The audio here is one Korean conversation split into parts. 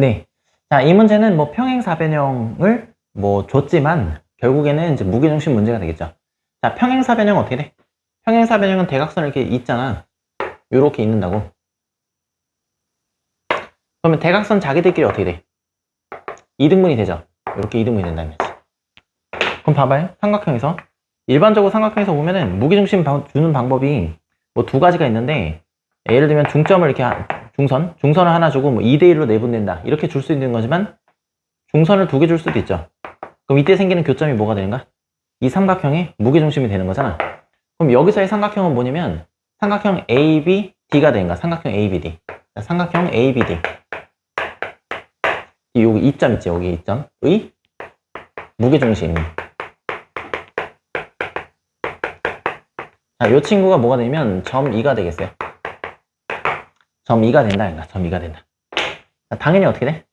네. 자, 이 문제는 뭐 평행사변형을 뭐 줬지만 결국에는 이제 무게중심 문제가 되겠죠. 자, 평행사변형 어떻게 돼? 평행사변형은 대각선을 이렇게 있잖아. 요렇게 있는다고. 그러면 대각선 자기들끼리 어떻게 돼? 이등분이 되죠. 이렇게 이등분이 된다는 거지. 그럼 봐봐요. 삼각형에서 일반적으로 삼각형에서 보면은 무게중심 방- 주는 방법이 뭐 두 가지가 있는데 예를 들면 중점을 이렇게 하- 중선 중선을 하나 주고 뭐 2대 1로 내분된다 이렇게 줄 수 있는 거지만 중선을 두 개 줄 수도 있죠. 그럼 이때 생기는 교점이 뭐가 되는가? 이 삼각형의 무게중심이 되는 거잖아. 그럼 여기서의 삼각형은 뭐냐면 삼각형 ABD가 되는가? 삼각형 ABD. 자, 삼각형 ABD. 이 여기 이점 있지 여기 이점의 무게중심. 자, 이 친구가 뭐가 되냐면 점 2가 되겠어요. 점 2가 된다, 아닌가? 점 2가 된다. 자, 당연히 어떻게 돼?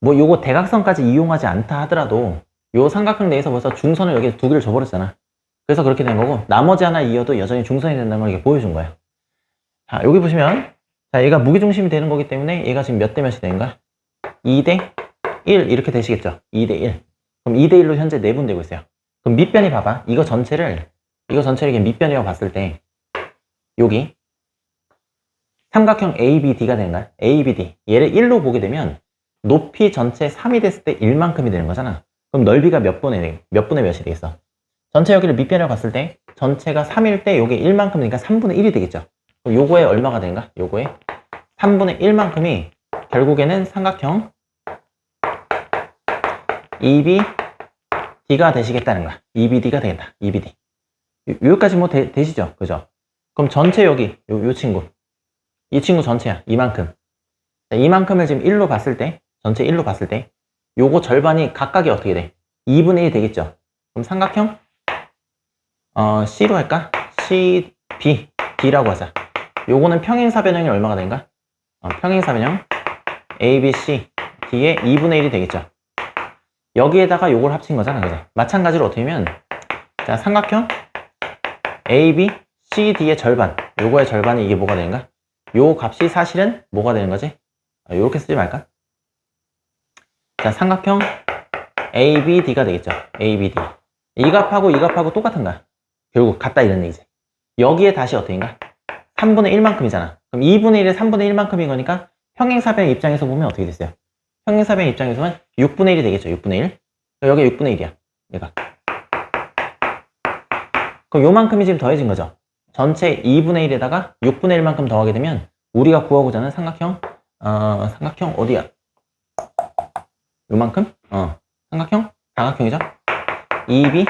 뭐 요거 대각선까지 이용하지 않다 하더라도 요 삼각형 내에서 벌써 중선을 여기 두 개를 줘버렸잖아. 그래서 그렇게 된 거고 나머지 하나 이어도 여전히 중선이 된다는 걸 이렇게 보여준 거예요. 자, 여기 보시면 자, 얘가 무게중심이 되는 거기 때문에 얘가 지금 몇 대 몇이 되는가? 2대 1 이렇게 되시겠죠? 2 대 1. 그럼 2 대 1로 현재 내분되고 있어요. 그럼 밑변이 봐봐. 이거 전체를 이거 전체를 이렇게 밑변이라고 봤을 때 여기 삼각형 ABD가 되는가요? ABD. 얘를 1로 보게 되면 높이 전체 3이 됐을 때 1만큼이 되는 거잖아. 그럼 넓이가 몇 분의 몇 분의 몇이 되겠어? 전체 여기를 밑변이라고 봤을 때 전체가 3일 때 요게 1만큼이니까 3분의 1이 되겠죠. 그럼 요거에 얼마가 되는가? 요거에 3분의 1만큼이 결국에는 삼각형 EBD가 되시겠다는 거야. EBD가 되겠다. EBD. 요- 여기까지 뭐 되, 되시죠? 그죠? 그럼 전체 여기 요, 요 친구 이 친구 전체야. 이만큼. 자, 이만큼을 지금 1로 봤을 때 전체 1로 봤을 때 요거 절반이 각각이 어떻게 돼? 2분의 1 되겠죠? 그럼 삼각형 어, C로 할까? CB D라고 하자. 요거는 평행사변형이 얼마가 되는가? 어, 평행사변형 ABC D의 2분의 1이 되겠죠. 여기에다가 요걸 합친 거잖아. 그죠? 마찬가지로 어떻게 하면 자, 삼각형 AB CD의 절반. 요거의 절반이 이게 뭐가 되는가? 요 값이 사실은 뭐가 되는 거지? 아, 요렇게 쓰지 말까? 자, 삼각형 ABD가 되겠죠. ABD. 이 값하고 이 값하고 똑같은가? 결국 같다 이런 얘기지. 여기에 다시 어떻게인가? 3분의 1만큼이잖아. 그럼 2분의 1에 3분의 1만큼인 거니까 평행사변 입장에서 보면 어떻게 됐어요? 평행사변 입장에서는 6분의 1이 되겠죠. 6분의 1. 여기가 6분의 1이야. 얘가. 그럼 요만큼이 지금 더해진 거죠. 전체 2분의 1에다가 6분의 1만큼 더하게 되면 우리가 구하고자 하는 삼각형 어, 삼각형 어디야? 요만큼? 어, 삼각형? 사각형이죠? EB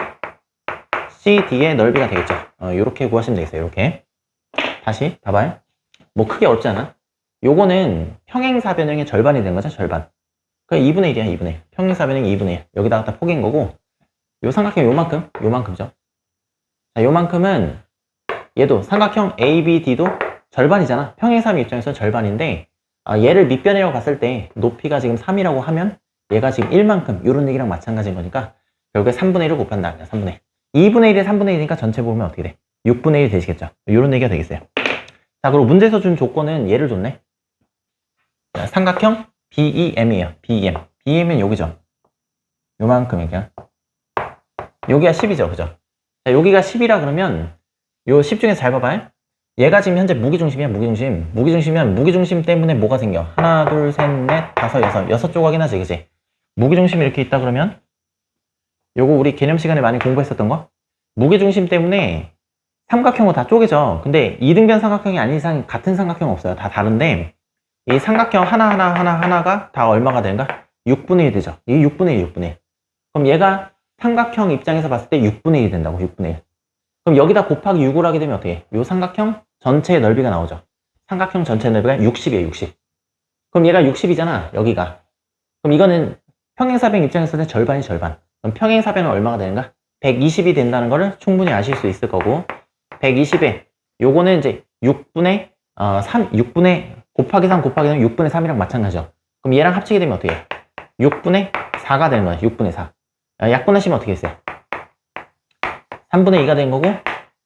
CD의 넓이가 되겠죠. 어, 요렇게 구하시면 되겠어요. 요렇게. 다시 봐봐요. 뭐 크게 어렵지 않아? 요거는 평행사변형의 절반이 된 거죠. 절반. 그 2분의 1이야. 2분의 1. 평행사변형 2분의 1. 여기다가 다 포개인 거고 요 삼각형 요만큼? 요만큼죠. 자, 요만큼은 얘도 삼각형 ABD도 절반이잖아. 평행삼 입장에서 절반인데 아, 얘를 밑변이라고 봤을 때 높이가 지금 3이라고 하면 얘가 지금 1만큼 이런 얘기랑 마찬가지인 거니까 결국에 3분의 1을 곱한다. 3분의 1. 2분의 1에 3분의 1이니까 전체 보면 어떻게 돼? 6분의 1이 되시겠죠. 이런 얘기가 되겠어요. 자, 그리고 문제에서 준 조건은 얘를 줬네. 자, 삼각형 BEM이에요. BEM. BEM은 여기죠. 요만큼 여기야. 여기가 10이죠. 그죠? 자, 여기가 10이라 그러면 요 10 중에서 잘 봐봐요. 얘가 지금 현재 무게중심이야, 무게중심. 무게중심이면 무게중심 때문에 뭐가 생겨? 하나, 둘, 셋, 넷, 다섯, 여섯. 여섯 조각이나 지 그지? 무게중심이 이렇게 있다 그러면 요거 우리 개념 시간에 많이 공부했었던 거? 무게중심 때문에 삼각형으로 다 쪼개져. 근데 이등변 삼각형이 아닌 이상 같은 삼각형 없어요. 다 다른데 이 삼각형 하나하나 하나하나가 다 얼마가 되는가? 6분의 1 되죠. 이게 6분의 1, 6분의 1. 그럼 얘가 삼각형 입장에서 봤을 때 6분의 1이 된다고, 6분의 1. 그럼 여기다 곱하기 6을 하게 되면 어떻게 해? 요 삼각형 전체의 넓이가 나오죠. 삼각형 전체 넓이가 60이에요, 60. 그럼 얘가 60이잖아, 여기가. 그럼 이거는 평행사변 입장에서는 절반이 절반. 그럼 평행사변은 얼마가 되는가? 120이 된다는 거를 충분히 아실 수 있을 거고, 120에 요거는 이제 6분의, 어, 3, 6분의, 곱하기 3 곱하기 3 6분의 3이랑 마찬가지죠. 그럼 얘랑 합치게 되면 어떻게 해? 6분의 4가 되는 거야, 6분의 4. 아, 약분하시면 어떻게 했어요? 3분의 2가 된 거고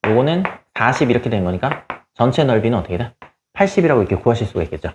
요거는 40 이렇게 된 거니까 전체 넓이는 어떻게 돼? 80이라고 이렇게 구하실 수가 있겠죠.